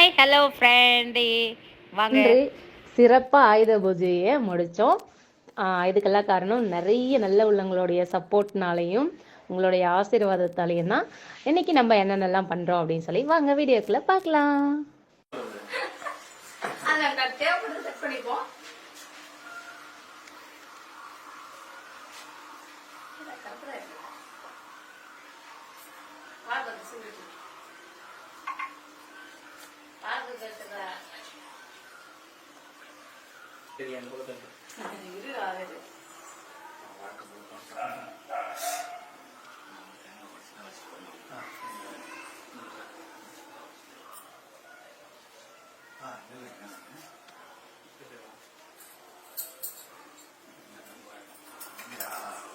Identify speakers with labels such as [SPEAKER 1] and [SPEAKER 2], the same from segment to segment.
[SPEAKER 1] Hi hello friend வாங்க.
[SPEAKER 2] சிறப்பாக ஆயுத பூஜையை முடித்தோம் இதுக்கெல்லாம் காரணம் நிறைய நல்ல உள்ளங்களுடைய சப்போர்ட்னாலையும் உங்களுடைய ஆசீர்வாதத்தாலையும் தான் இன்னைக்கு நம்ம என்னென்னலாம் பண்ணுறோம் அப்படின்னு சொல்லி வாங்க வீடியோக்குள்ள பார்க்கலாம்.
[SPEAKER 1] తెలియాలి నీరు రాలేదు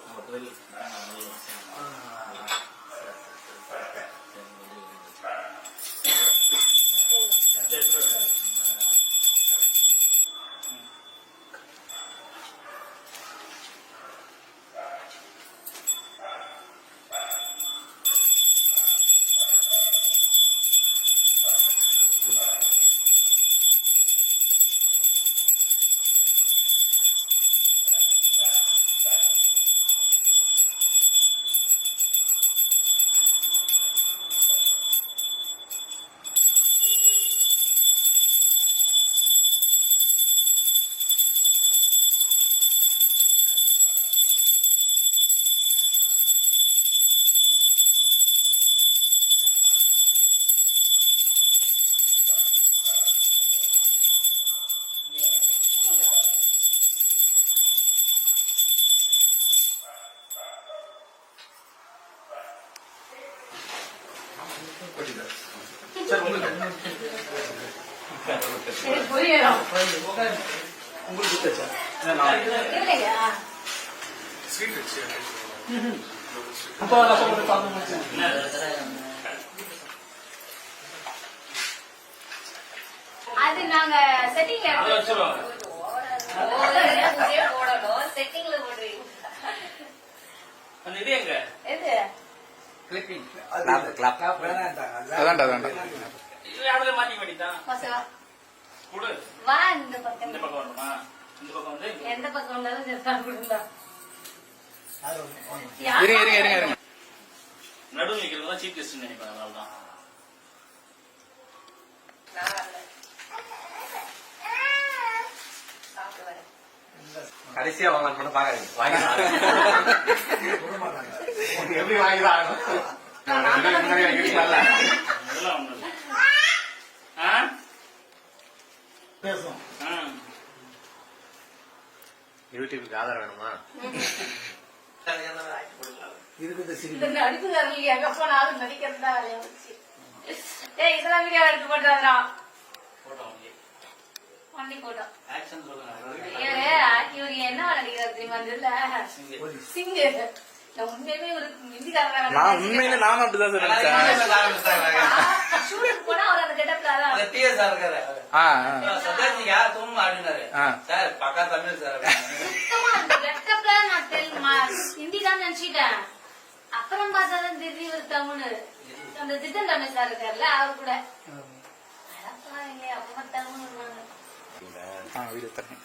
[SPEAKER 1] మొదలు அது நாங்க செட்டிங்ல போடணும் செட்டிங்ல போடுறீங்க
[SPEAKER 3] எங்க
[SPEAKER 1] எது
[SPEAKER 4] அதான்டா அதான்டா
[SPEAKER 3] இது அதுல மாட்டிக்க வேண்டியதான்
[SPEAKER 1] பசவா
[SPEAKER 3] கொடு.
[SPEAKER 1] வா இந்த பக்கம்.
[SPEAKER 3] இந்த பக்கம் வரணுமா? இந்த பக்கம் வந்து
[SPEAKER 1] எந்த பக்கம் வந்தாலும் ஜெஸ்தான் கொடுந்தா.
[SPEAKER 4] இருங்க இருங்க இருங்க இருங்க.
[SPEAKER 3] நடுவு நிக்கிறது தான் சீஃப் கெஸ்ட் நினைப்பேன் அதனாலதான்
[SPEAKER 5] கடைசியா வாங்க மட்டும் பாக்காதீங்க வாங்கி. எப்படி வாங்கி தான்
[SPEAKER 3] அதெல்லாம் ஒண்ணு இல்ல. ஆ? ஆ.
[SPEAKER 5] யூடியூபுக்கு ஆதாரம் வேணுமா
[SPEAKER 1] இந்த நடிப்புக்காரங்க எங்க போனாலும் நடிக்கிறது தான் வேலையா போச்சு ஏய் இதெல்லாம் வீடியோ எடுத்து
[SPEAKER 3] போட்டோ Action சொல்லுங்க.
[SPEAKER 1] இவரு இவரு என்ன நடிக்கிறார் தெரியுமா இதுல சிங்கு நான் ஒரு
[SPEAKER 4] உண்மையில நானும் அப்படிதான் சார் நினைச்சேன்.
[SPEAKER 5] தமிழ்
[SPEAKER 1] அந்த அப்புறம் பார்த்தா தான் தெரியும் இவர் தமிழ். அந்த ஜிதன் ரமேஷ் சார் இருக்கார்ல அவர் கூட. அப்பமா தமிழ்
[SPEAKER 4] ஆ வீடியோ தரேன்.